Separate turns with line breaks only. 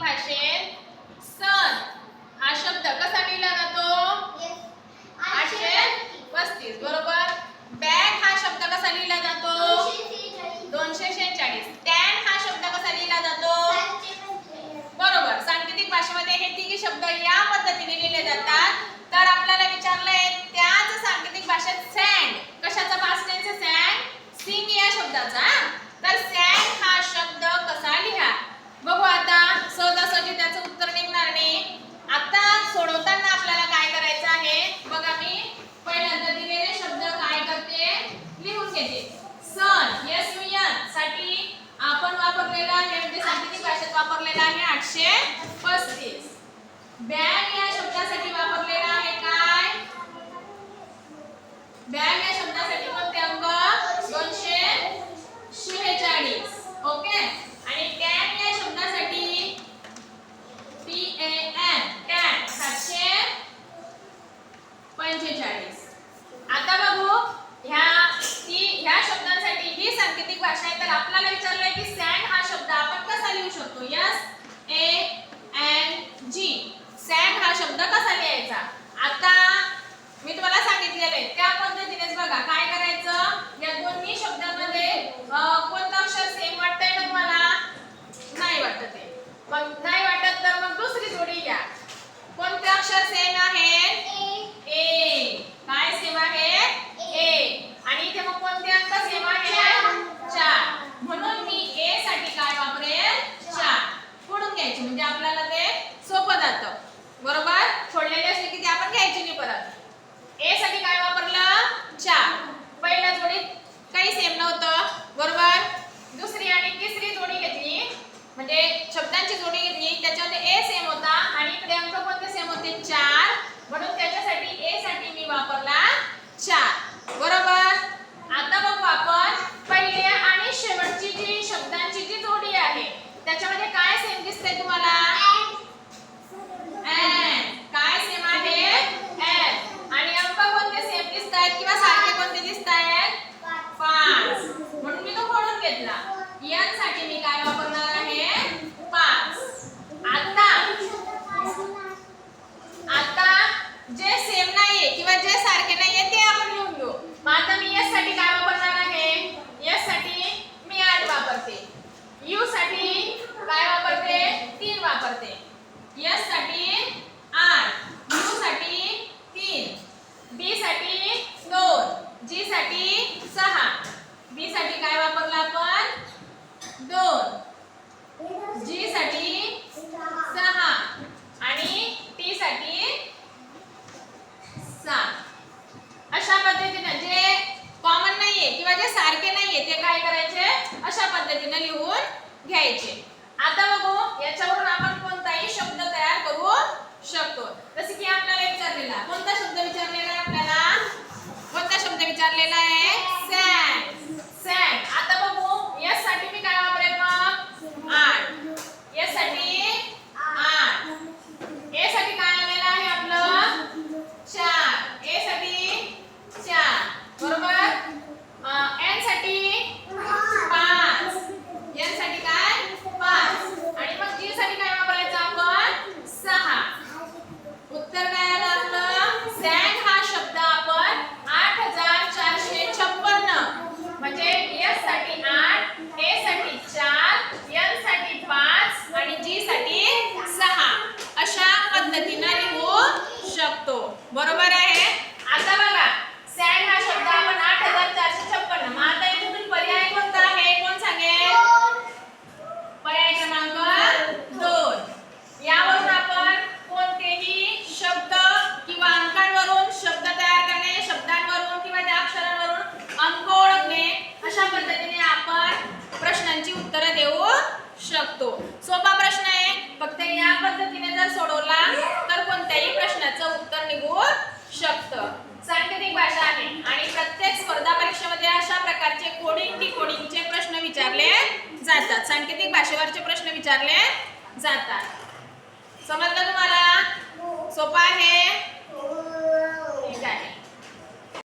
मराठी भाषेत सण. हा शब्द कसा लिहिला जातो? आठशे पस्तीस बरोबर? बॅग हा शब्द कसा लिहिला जातो? दोनशे शेहेचाळीस. टॅन हा शब्द कसा लिहिला जातो? बरोबर. सांकेतिक भाषेमध्ये हे तिघे शब्द या पद्धतीने लिहिले जातात. पाहिजे. सन यस सुयनसाठी आपण वापरलेला आहे म्हणजे सांकेतिक भाषेत वापरलेला आहे आठशे पस्तीस. बँक या शब्दासाठी जी सॅग हा शब्द कसा लिहायचा? आता मी तुम्हाला सांगितलेलं आहे त्या पद्धतीनेच बघा काय करायचं? या दोन्ही शब्दामध्ये कोणतं अक्षर सेम वाटतंय का तुम्हाला? नाही वाटत आहे. पण नाही वाटत तर मग दुसरी जोडी घ्या कोणते अक्षर सेम आहे? ए काय सेम आहे? ए आणि इथे मग कोणते अंक सेम आहे? चार. म्हणून मी ए साठी काय वापरेल? चार. पुढून घ्यायचे म्हणजे आपल्याला पदार्थ. बरोबर? सोडलेले असले की ते आपण घ्यायचे नाही परत. ए साठी काय वापरलं? चार. पहिल्या जोडीत किती पाच. म्हणून मी तो फोडून घेतला. यांसाठी मी काय वापरणार येथे काय करायचे? अशा पद्धतीने लिहून घ्यायचे. आता बघू याच्यावरून आपण कोणताही शब्द तयार करू शकतो. जसे की सांकेतिक भाषेवरचे प्रश्न विचारले जातात. समजलं तुम्हाला? सोपा आहे? ठीक आहे.